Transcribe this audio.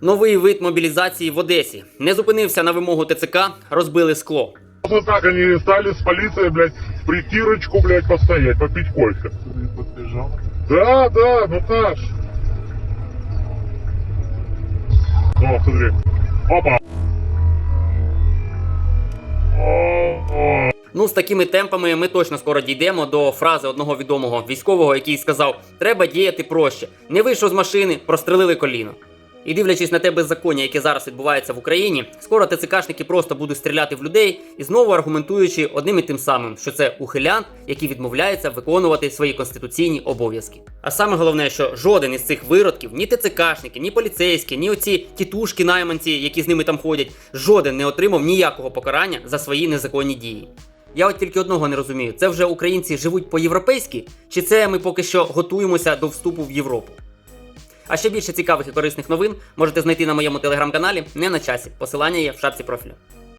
Новий вид мобілізації в Одесі не зупинився на вимогу ТЦК, розбили скло. Вот так они стали с полицией, блядь, в притирочку, блядь, постоять, попить кофе. подбежал. Да, да, ну так ж. О, смотри. Опа. Ну, з такими темпами ми точно скоро дійдемо до фрази одного відомого військового, який сказав: треба діяти проще. Не вийшов з машини, прострелили коліно. І дивлячись на те беззаконня, яке зараз відбувається в Україні, скоро ТЦКшники просто будуть стріляти в людей і знову аргументуючи одним і тим самим, що це ухилянт, який відмовляється виконувати свої конституційні обов'язки. А саме головне, що жоден із цих виродків, ні ТЦКшники, ні поліцейські, ні оці тітушки найманці, які з ними там ходять, жоден не отримав ніякого покарання за свої незаконні дії. Я от тільки одного не розумію: це вже українці живуть по-європейськи, чи це ми поки що готуємося до вступу в Європу? А ще більше цікавих і корисних новин можете знайти на моєму телеграм-каналі не на часі. Посилання є в шапці профілю.